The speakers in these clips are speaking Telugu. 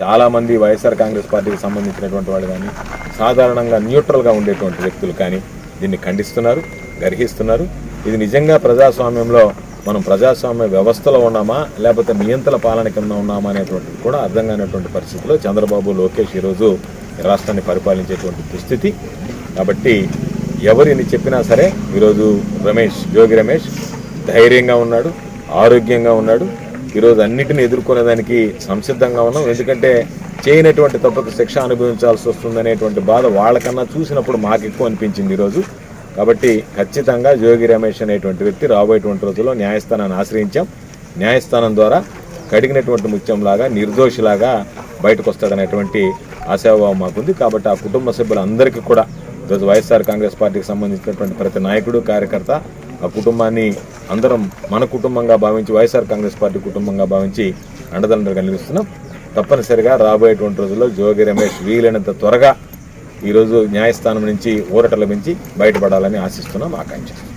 చాలామంది వైఎస్ఆర్ కాంగ్రెస్ పార్టీకి సంబంధించినటువంటి వాళ్ళు కానీ సాధారణంగా న్యూట్రల్గా ఉండేటువంటి వ్యక్తులు కానీ దీన్ని ఖండిస్తున్నారు గర్హిస్తున్నారు. ఇది నిజంగా ప్రజాస్వామ్యంలో మనం ప్రజాస్వామ్య వ్యవస్థలో ఉన్నామా లేకపోతే నియంత్రణ పాలన కింద ఉన్నామా అనేటువంటిది కూడా అర్థం కానటువంటి పరిస్థితిలో చంద్రబాబు లోకేష్ ఈరోజు రాష్ట్రాన్ని పరిపాలించేటువంటి దుస్థితి. కాబట్టి ఎవరిని చెప్పినా సరే ఈరోజు రమేష్ జోగి రమేష్ ధైర్యంగా ఉన్నాడు ఆరోగ్యంగా ఉన్నాడు. ఈరోజు అన్నిటిని ఎదుర్కొనేదానికి సంసిద్ధంగా ఉన్నాం. ఎందుకంటే చేయనటువంటి తప్పకు శిక్ష అనుభవించాల్సి వస్తుందనేటువంటి బాధ వాళ్ళకన్నా చూసినప్పుడు మాకు ఎక్కువ అనిపించింది ఈరోజు. కాబట్టి ఖచ్చితంగా జోగి రమేష్ అనేటువంటి వ్యక్తి రాబోయేటువంటి రోజుల్లో న్యాయస్థానాన్ని ఆశ్రయించాం. న్యాయస్థానం ద్వారా కడిగినటువంటి ముత్యంలాగా నిర్దోషిలాగా బయటకు వస్తాడనేటువంటి ఆశాభావం మాకుంది. కాబట్టి ఆ కుటుంబ సభ్యులందరికీ కూడా ఈరోజు వైఎస్ఆర్ కాంగ్రెస్ పార్టీకి సంబంధించినటువంటి ప్రతి నాయకుడు కార్యకర్త ఆ కుటుంబాన్ని అందరం మన కుటుంబంగా భావించి వైఎస్ఆర్ కాంగ్రెస్ పార్టీ కుటుంబంగా భావించి అండదండలు నిలుస్తున్నాం తప్పనిసరిగా రాబోయేటువంటి రోజుల్లో జోగి రమేష్ వీలైనంత త్వరగా ఈరోజు న్యాయస్థానం నుంచి ఊరట లభించి బయటపడాలని ఆశిస్తున్నాం ఆకాంక్షిస్తున్నాం.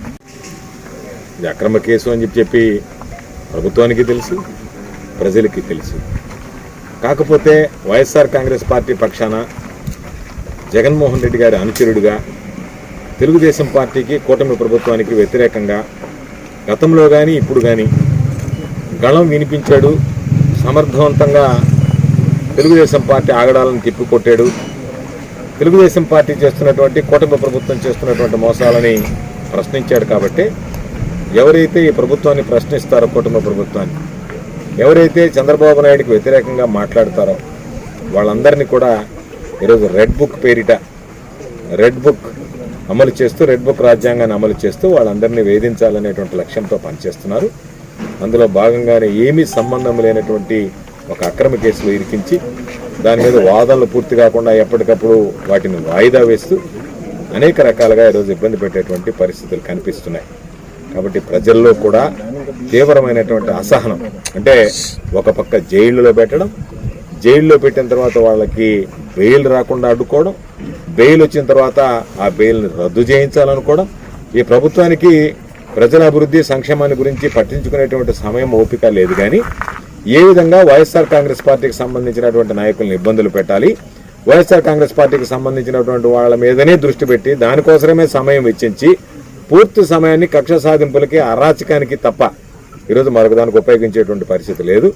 ఇది అక్రమ కేసు అని చెప్పి చెప్పి ప్రభుత్వానికి తెలుసు ప్రజలకి తెలుసు. కాకపోతే వైఎస్ఆర్ కాంగ్రెస్ పార్టీ పక్షాన జగన్మోహన్ రెడ్డి గారి అనుచరుడిగా తెలుగుదేశం పార్టీకి కూటమి ప్రభుత్వానికి వ్యతిరేకంగా గతంలో కానీ ఇప్పుడు కానీ గళం వినిపించాడు సమర్థవంతంగా తెలుగుదేశం పార్టీ ఆగడాలను తిప్పికొట్టాడు. తెలుగుదేశం పార్టీ చేస్తున్నటువంటి కూటమి ప్రభుత్వం చేస్తున్నటువంటి మోసాలని ప్రశ్నించాడు కాబట్టి ఎవరైతే ఈ ప్రభుత్వాన్ని ప్రశ్నిస్తారో కుటుంబ ప్రభుత్వాన్ని ఎవరైతే చంద్రబాబు నాయుడుకి వ్యతిరేకంగా మాట్లాడతారో వాళ్ళందరినీ కూడా ఈరోజు రెడ్ బుక్ పేరిట రెడ్ బుక్ అమలు చేస్తూ రెడ్ బుక్ రాజ్యాంగాన్ని అమలు చేస్తూ వాళ్ళందరినీ వేధించాలనేటువంటి లక్ష్యంతో పనిచేస్తున్నారు. అందులో భాగంగానే ఏమీ సంబంధం లేనటువంటి ఒక అక్రమ కేసులు ఇరికించి దాని మీద వాదనలు పూర్తి కాకుండా ఎప్పటికప్పుడు వాటిని వాయిదా వేస్తూ అనేక రకాలుగా ఈరోజు ఇబ్బంది పెట్టేటువంటి పరిస్థితులు కనిపిస్తున్నాయి. కాబట్టి ప్రజల్లో కూడా తీవ్రమైనటువంటి అసహనం. అంటే ఒక పక్క జైళ్ళలో పెట్టడం జైల్లో పెట్టిన తర్వాత వాళ్ళకి బెయిల్ రాకుండా అడ్డుకోవడం బెయిల్ వచ్చిన తర్వాత ఆ బెయిల్ని రద్దు చేయించాలనుకోవడం ఈ ప్రభుత్వానికి ప్రజల అభివృద్ధి సంక్షేమాన్ని గురించి పట్టించుకునేటువంటి సమయం ఓపిక లేదు. కానీ ఏ విధంగా వైఎస్ఆర్ కాంగ్రెస్ పార్టీకి సంబంధించినటువంటి నాయకులను ఇబ్బందులు పెట్టాలి వైఎస్ఆర్ కాంగ్రెస్ పార్టీకి సంబంధించినటువంటి వాళ్ళ మీదనే దృష్టి పెట్టి దానికోసమే సమయం వెచ్చించి పూర్తి సమయాన్ని కక్ష సాధింపులకి అరాచకానికి తప్ప ఈరోజు మరొక దానికి ఉపయోగించేటువంటి పరిస్థితి లేదు.